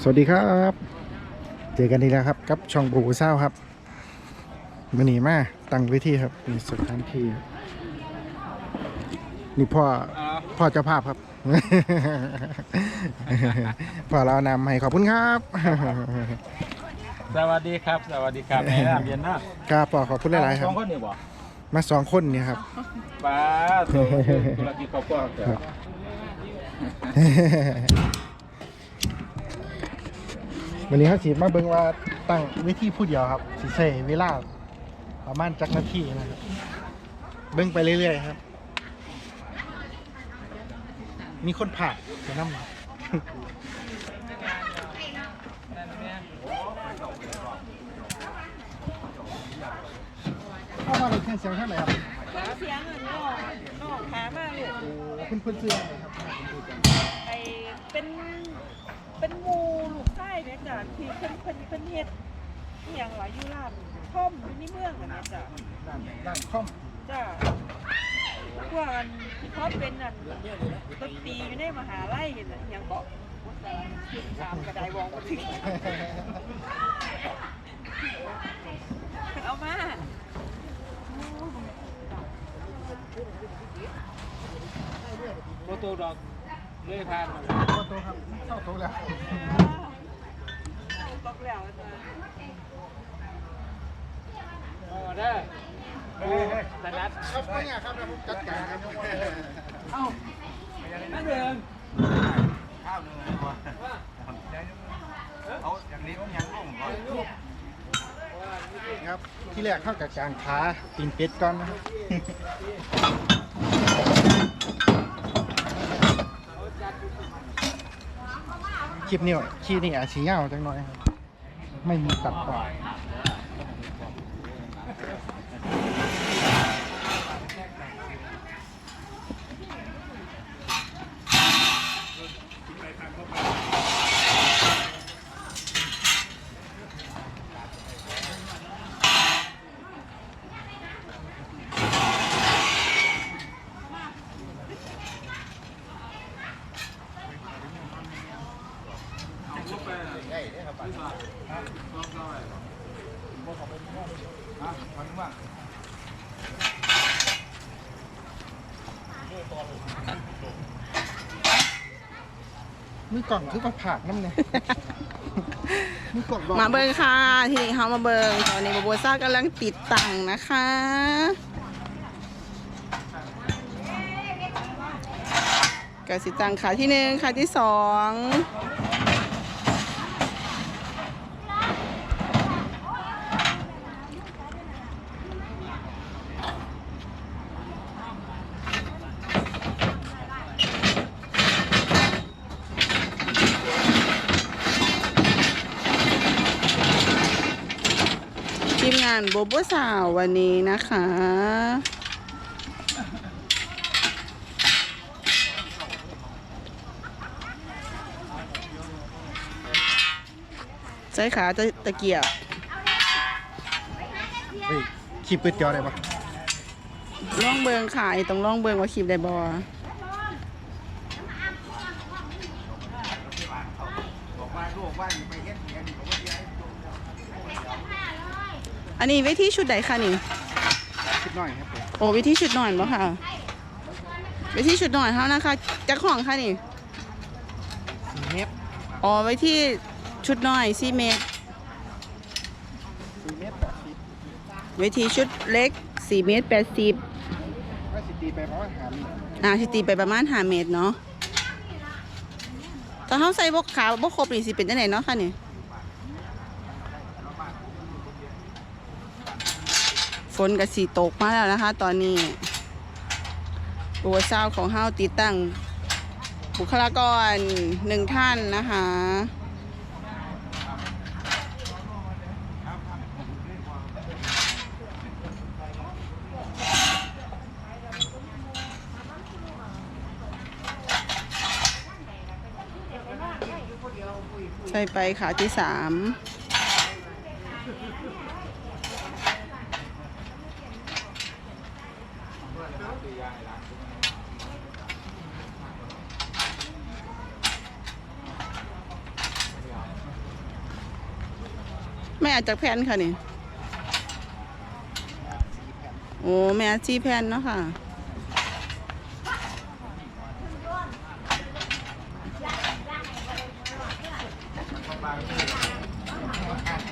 สวัสดีครับ เจอกันอีกแล้วครับ กับช่องบูบูเศร้าครับมันหนีมาตั้งเวิธีครับมีสถานที่นี่พ่อพ่อเจ้าภาพครับ พ่อเรานำให้ขอบคุณครับ สวัสดีครับ สวัสดีครับแม่น้ำเย็นนะครับพ่อขอบคุณหลายๆคสรัอบงคนนี่บ่มาสองคนเนี่ยครับป้าธุธุรกิจครอบครัวเกิดครับ วันนี้เขาสีมาเบิ่งว่าตั้งเวิธีผู้เดียวครับสิเซเวลาประมาณจักนาทีนะครับ เบิ่งไปเรื่อยๆครับ มีคนผ่านจะน้ำหนักเข้ามาในเครื่องเสียงเท่าไหร่ครับเสียงอะนอกนอกหามากเลยโอ้เพิ่นเพิ่นเสื้ออะไรครับ ไอเป็นเป็นหมูลู กไส้เนี่ยจ้ะที่เพิ่นเพิ่นเพิ่นเฮ็ดอหย่างหลายอยู่ร้านท่อมอยู่ในเมืองอะนะจ้ะด้านด้านคอมจ้ะพวกอันเพราะเป็นอันดนตรีอยู่ในมหาลัยเห็นอหย่างก็ตามกระไดวองมาถึงเอามาโมโตดอกเลื่อยผ่านมาโอ้โตครับเข้าโตแล้วต กแล้วจ้ะเอาได้โอ้ตนัดครับเนี่ยครับผมจัดการครับเอ้านั่นเดิมครับที่แรกเข้ากับกลางขาตีนเป็ดก่อนนะครับคลิปนี้คลิปนี้อาจสีเงาจังหน่อยครับ ไม่มีตัดต่อ มือกล่องคือมาผากน้ำเนี่ยมือกล่องบอกมาเบิงค่ะ ทีนี้เขามาเบิงตอนนี้บาบัวซ่ากำลังติดตั้งนะคะกสิตังขาที่หนึ่งขาที่สองานโบโบสาววันนี้นะคะ ใช้ขาตะตะเกียบเฮ้ยคลิปก๋วยเตี๋ยวได้ปะล่องเบิงขายต้องล่องเบิงว่าคลิปได้บอ อันนี้เวทีชุดไหนคะนี่คิดหน่อยครับผมโอ้เวทีชุดหน่อยบ่ค่ะเวทีชุดหน่อยเท่านะคะจักของค่ะนี่สี่เมตรอ๋อไว้ที่ชุดน้อย4เมตรสี่เมตรแปดสิบไว้ที่ชุดเล็ก4เมตร80ว่าสิตีไปเพราะว่าหามีอ่าสิตีไปประมาณ5เมตรเนาะตอนเฮาใส่บกขาบ่ครบนี่สิเป็นจังไดเนาะค่ะนี่ นก็สิตกมาแล้วนะคะ ตอนนี้ตัวเศร้าของเฮาติดตั้ง บุคลากรหนึ่งท่านนะคะใส่ไปขาที่สาม ม่จากแผ่นค่ะนี่ โอ้แม่จีแผ่นเนาะค่ะ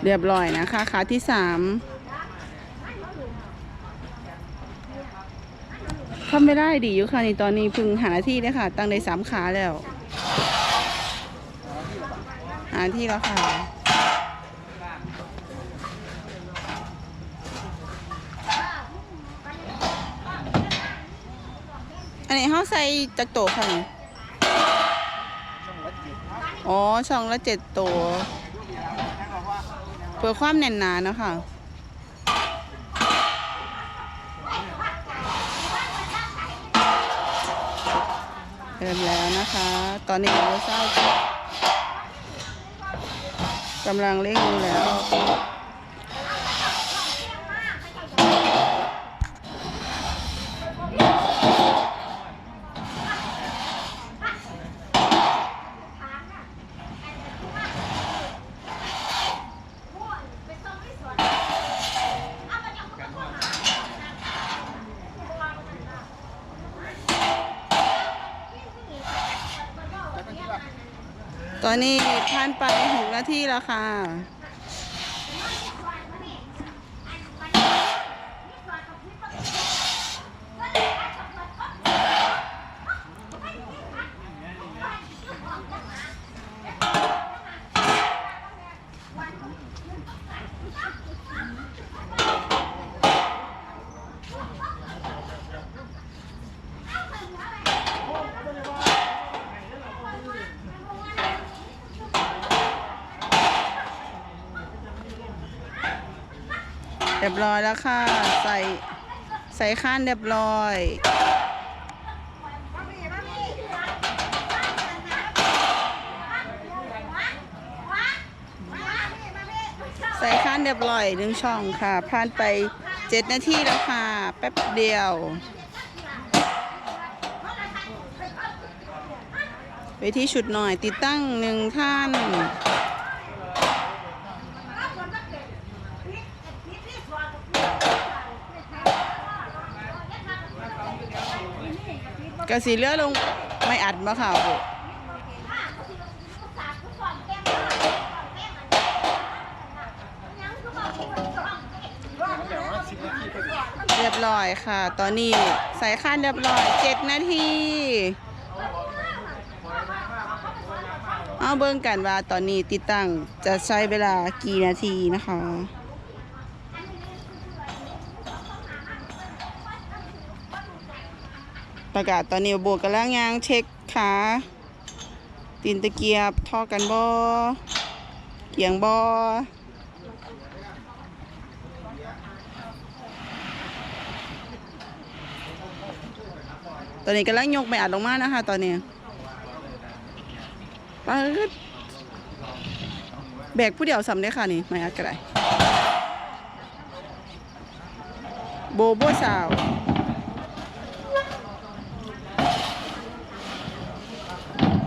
เรียบร้อยนะคะขาที่สามทำไม่ได้ดีอยู่ค่ะนี่ตอนนี้พึ่งหาที่เลยค่ะ ตั้งในสามขาแล้ว หาที่แล้วค่ะ อันนี้เขาใส่จักโตค่ะนี่อ๋อช่องละเจ็ดตัวเพื่อความแน่นหนาเนาะค่ะเริ่มแล้วนะคะ ตอนนี้เราเศร้ากำลังเร่งดูแล้ว ตอนนี้ผ่านไปหกนาทีแล้วค่ะ เรียบร้อยแล้วค่ะ ใส่ใส่ข้านเรียบร้อย ใส่ข้านเรียบร้อยหนึ่งช่องค่ะ ผ่านไปเจ็ดนาทีแล้วค่ะ แป๊บเดียวไปที่ชุดหน่อยติดตั้งหนึ่งท่าน กระสีเลือลงไม่อัดมาค่ะบุเรียบร้อยค่ะ ตอนนี้ใส่ข้านเรียบร้อยเจ็ดนาทีเอาเบิ่งกันว่าตอนนี้ติดตั้งจะใช้เวลากี่นาทีนะคะ ประกาศตอนนี้โบกกำลังยางเช็คขาตีนตะเกียบท่อกันบอเกียงบอตอนนี้กำลังยกไม่อัดลงมานะคะ ตอนนี้ปแบกผู้เดียวสำได้ค่ะนี่ไม่อัดก็ได้โบโบสาว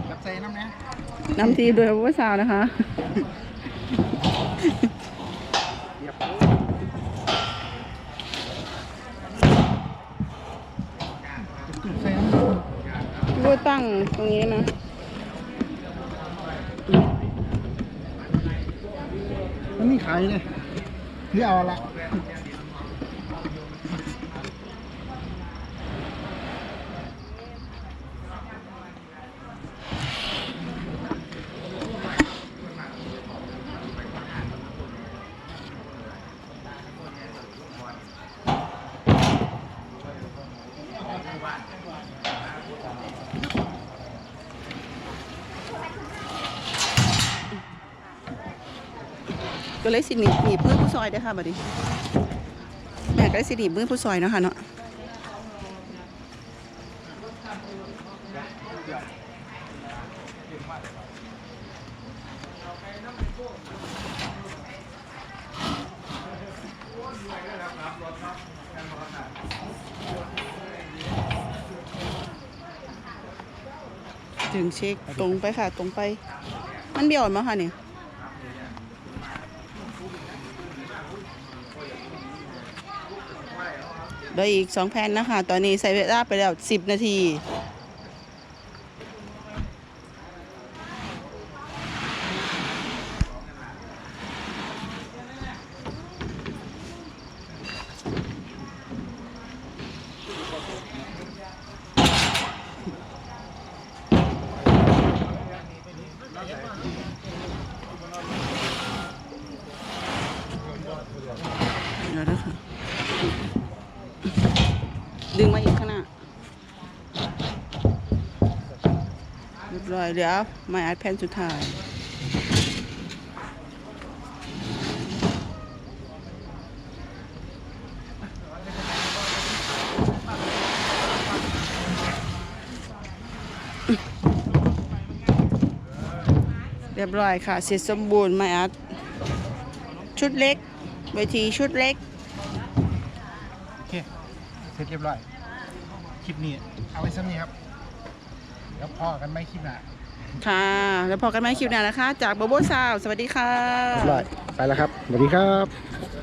กับใจน้ำเนี้ย น้ำทีโดยผู้สาวนะคะจุดใส่น้ตั้งตรงนี้นะมันมีขายเลยหรือเอาละ ก็เลยสิหนีหนีบมือผู้ซอยเด้อค่ะบัดนี้แม่ก็เลยสิหนีบมือผู้ซอยเนาะค่ะเนาะถึงเช็คตรงไปค่ะ ตรงไป มันเบี้ยวมาค่ะเนี่ย ได้อีก 2 แผ่นนะคะ ตอนนี้ใส่เวลาไปแล้ว 10 นาที ดึงมาอีกข้างหน้าเรียบร้อยเดี๋ยวมาอัดแผ่นสุดท้ายเรียบร้อยค่ะ เสร็จสมบูรณ์มาอัด ชุดเล็กเวทีชุดเล็ก เสร็จเรียบร้อย คลิปนี้ เอาไว้ซ้ำนี้ครับแล้วพอกันไหมคลิปหน้าค่ะ แล้วพอกันไหมคลิปหน้านะคะ จากโบโบซาว สวัสดีค่ะ เรียบร้อยไปแล้วครับสวัสดีครับ